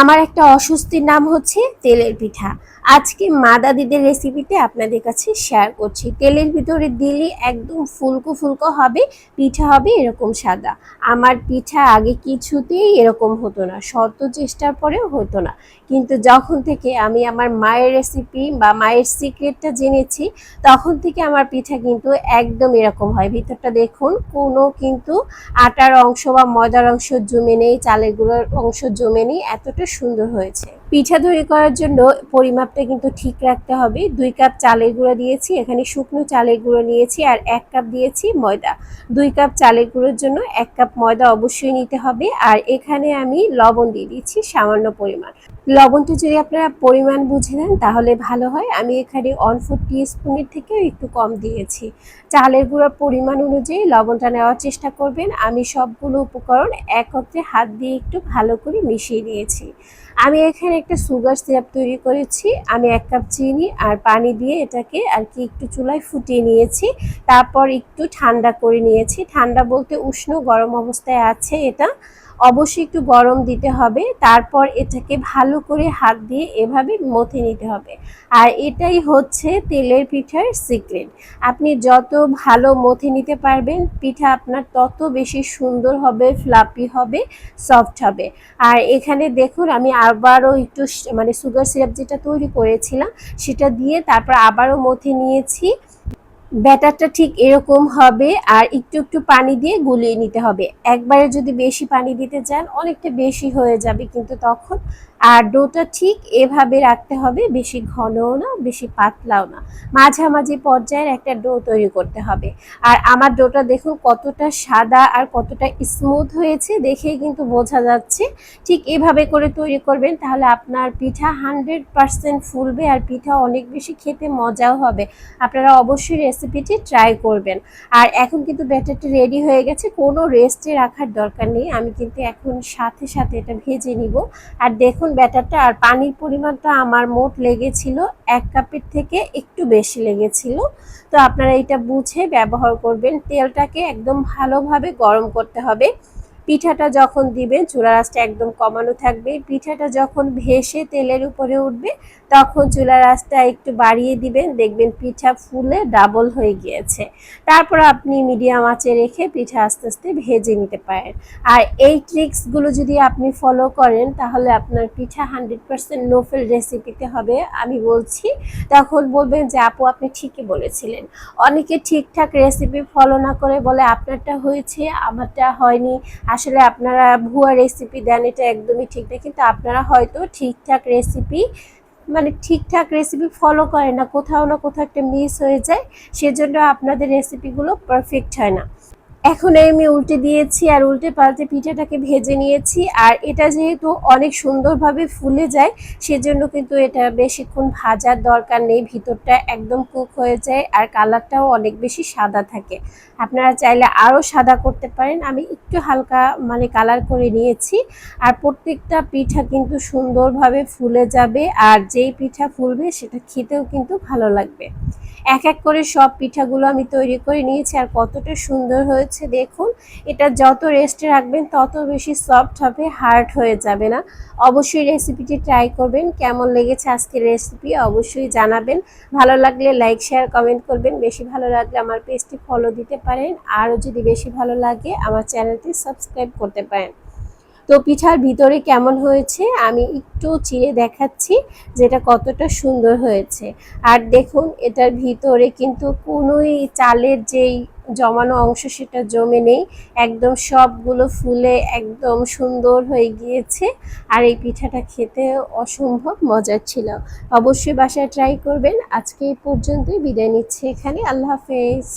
আমার একটা অস্বস্তির নাম হচ্ছে তেলের পিঠা। আজকে মা দাদিদের রেসিপিতে আপনাদের কাছে শেয়ার করছি। তেলের ভিতরে দিলে একদম ফুলকো ফুলকো হবে, পিঠা হবে এরকম সাদা। আমার পিঠা আগে কিছুতেই এরকম হতো না, শত চেষ্টার পরেও হতো না। কিন্তু যখন থেকে আমি আমার মায়ের রেসিপি বা মায়ের সিক্রেটটা জেনেছি, তখন থেকে আমার পিঠা কিন্তু একদম এরকম হয়। ভিতরটা দেখুন, কোনো কিন্তু আটার অংশ বা ময়দার অংশ জমে নেই, চালের গুঁড়োর অংশ জমে নেই, এতটা সুন্দর হয়েছে। পিঠা তৈরি করার জন্য পরিমাপটা কিন্তু ঠিক রাখতে হবে। দুই কাপ চালের গুঁড়ো দিয়েছি, এখানে শুকনো চালের গুঁড়ো নিয়েছি আর এক কাপ দিয়েছি ময়দা। দুই কাপ চালের গুঁড়োর জন্য এক কাপ ময়দা অবশ্যই নিতে হবে। আর এখানে আমি লবণ দিয়ে দিচ্ছি সামান্য পরিমাণ। লবণটা যদি আপনারা পরিমাণ বুঝে নেন, তাহলে ভালো হয়। আমি এখানে অন ফোর স্পুনের থেকেও একটু কম দিয়েছি। চালের গুঁড়োর পরিমাণ অনুযায়ী লবণটা নেওয়ার চেষ্টা করবেন। আমি সবগুলো উপকরণ একত্রে হাত দিয়ে একটু ভালো করে মিশিয়ে নিয়েছি। আমি এখানে একটা সুগার সিরাপ তৈরি করেছি। আমি এক কাপ চিনি আর পানি দিয়ে এটাকে আর কি একটু চুলায় ফুটিয়ে নিয়েছি। তারপর একটু ঠান্ডা করে নিয়েছি। ঠান্ডা বলতে উষ্ণ গরম অবস্থায় আছে এটা। অবশ্যই একটু গরম দিতে হবে, তারপর এটাকে ভালো করে হাত দিয়ে এভাবে মথে নিতে হবে। আর এটাই হচ্ছে তেলের পিঠার সিক্রেট আপনি যত ভালো মথে নিতে পারবেন, পিঠা আপনার তত বেশি সুন্দর হবে ফ্লাপি হবে সফট হবে। আর এখানে দেখুন, আমি আবারও একটু মানে সুগার সিরাপ যেটা তৈরি করেছিলাম, সেটা দিয়ে তারপর আবারও মথে নিয়েছি। ব্যাটারটা ঠিক এরকম হবে আর একটু একটু পানি দিয়ে গুলিয়ে নিতে হবে। একবারে যদি বেশি পানি দিতে চান, অনেকটা বেশি হয়ে যাবে কিন্তু তখন আর ডোটা ঠিক এভাবে রাখতে হবে, বেশি ঘনও না, বেশি পাতলাও না। মাঝামাঝি পর্যায়ের একটা ডো তৈরি করতে হবে। আর আমার ডোটা দেখুন কতটা সাদা আর কতটা স্মুথ হয়েছে, দেখেই কিন্তু বোঝা যাচ্ছে। ঠিক এভাবে করে তৈরি করবেন তাহলে আপনার পিঠা হান্ড্রেড পারসেন্ট ফুলবে আর পিঠা অনেক বেশি খেতে মজাও হবে। আপনারা অবশ্যই রেসিপিটি ট্রাই করবেন। আর এখন কিন্তু ব্যাটারটি রেডি হয়ে গেছে, কোনো রেস্টে রাখার দরকার নেই। আমি কিন্তু এখন সাথে সাথে এটা ভেজে নিব। আর দেখুন ব্যাটারটা আর পানির পরিমাণটা আমার মোট লেগেছিল এক কাপের থেকে একটু বেশি লেগেছিল। তো আপনারা এটা বুঝে ব্যবহার করবেন। তেলটাকে একদম ভালোভাবে গরম করতে হবে। পিঠাটা যখন দিবেন চুলা রাসটা একদম কমানো থাকবে। পিঠাটা যখন ভেসে তেলের উপরে উঠবে, তখন চুলা রাসটা একটু বাড়িয়ে দিবেন। দেখবেন পিঠা ফুলে ডাবল হয়ে গিয়েছে। তারপর আপনি মিডিয়াম আঁচে রেখে পিঠা আস্তে আস্তে ভেজে নিতে পারেন। আর এই ট্রিক্সগুলো যদি আপনি ফলো করেন, তাহলে আপনার পিঠা হান্ড্রেড পার্সেন্ট নোফেল রেসিপিতে হবে। আমি বলছি, তখন বলবেন যে, আপু, আপনি ঠিকই বলেছিলেন। অনেকে ঠিকঠাক রেসিপি ফলো না করে বলে, আপনারটা হয়েছে, আমারটা হয়নি আসলে আপনারা ভুয়া রেসিপি দেন, এটা একদমই ঠিক না কিন্তু আপনারা হয়তো ঠিকঠাক রেসিপি মানে ঠিকঠাক রেসিপি ফলো করে না। কোথাও না কোথাও একটা মিস হয়ে যায়। সেজন্য আপনাদের রেসিপিগুলো পারফেক্ট হয় না। এখন আমি উল্টে দিয়েছি আর উল্টে পাল্টে পিঠাটাকে ভেজে নিয়েছি। আর এটা যেহেতু অনেক সুন্দরভাবে ফুলে যায়, সেজন্য কিন্তু এটা বেশিক্ষণ ভাজার দরকার নেই। ভিতরটা একদম কুক হয়ে যায় আর কালারটাও অনেক বেশি সাদা থাকে। আপনারা চাইলে আরও সাদা করতে পারেন। আমি একটু হালকা মানে কালার করে নিয়েছি। আর প্রত্যেকটা পিঠা কিন্তু সুন্দরভাবে ফুলে যাবে আর যেই পিঠা ফুলবে সেটা খেতেও কিন্তু ভালো লাগবে। এক এক করে সব পিঠাগুলো আমি তৈরি করে নিয়েছি আর কতটা সুন্দর হয়েছে দেখুন। এটা যত রেস্টে রাখবেন, তত বেশি সফট হবে হার্ড হয়ে যাবে না। অবশ্যই রেসিপিটি ট্রাই করবেন, কেমন লেগেছে আজকের রেসিপি অবশ্যই জানাবেন। ভালো লাগলে লাইক শেয়ার কমেন্ট করবেন। বেশি ভালো লাগলে আমার পেজটি ফলো দিতে পারেন। আরও যদি বেশি ভালো লাগে, আমার চ্যানেলটি সাবস্ক্রাইব করতে পারেন। তো পিঠার ভিতরে কেমন হয়েছে আমি একটু চিড়ে দেখাচ্ছি যেটা কতটা সুন্দর হয়েছে। আর দেখুন, এটার ভিতরে কিন্তু কোনোই চালের যেই জমানো অংশ সেটা জমে নেই। একদম সবগুলো ফুলে একদম সুন্দর হয়ে গিয়েছে। আর এই পিঠাটা খেতে অসম্ভব মজার ছিল। অবশ্যই বাসায় ট্রাই করবেন। আজকে এই পর্যন্তই। বিদায় নিচ্ছে এখানে। আল্লাহ হাফেজ।